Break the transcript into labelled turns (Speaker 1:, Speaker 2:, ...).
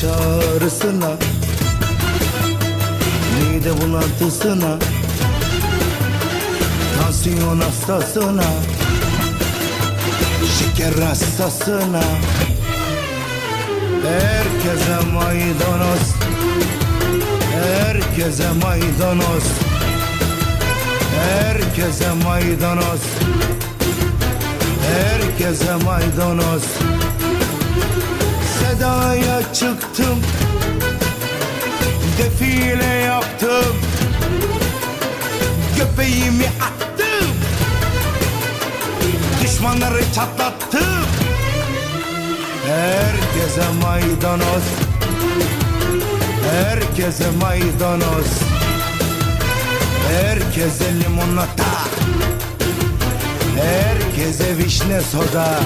Speaker 1: baş ağrısına Mide bulantısına Tansiyon hastasına Şeker hastasına. Herkese maydanoz Herkese maydanoz Herkese maydanoz Herkese maydanoz Sedaya çıktım. Defile yaptım. Göbeğimi attım. Düşmanları çatlattım. Herkese maydanoz. Herkese maydanoz. Herkese limonata. Herkese vişne soda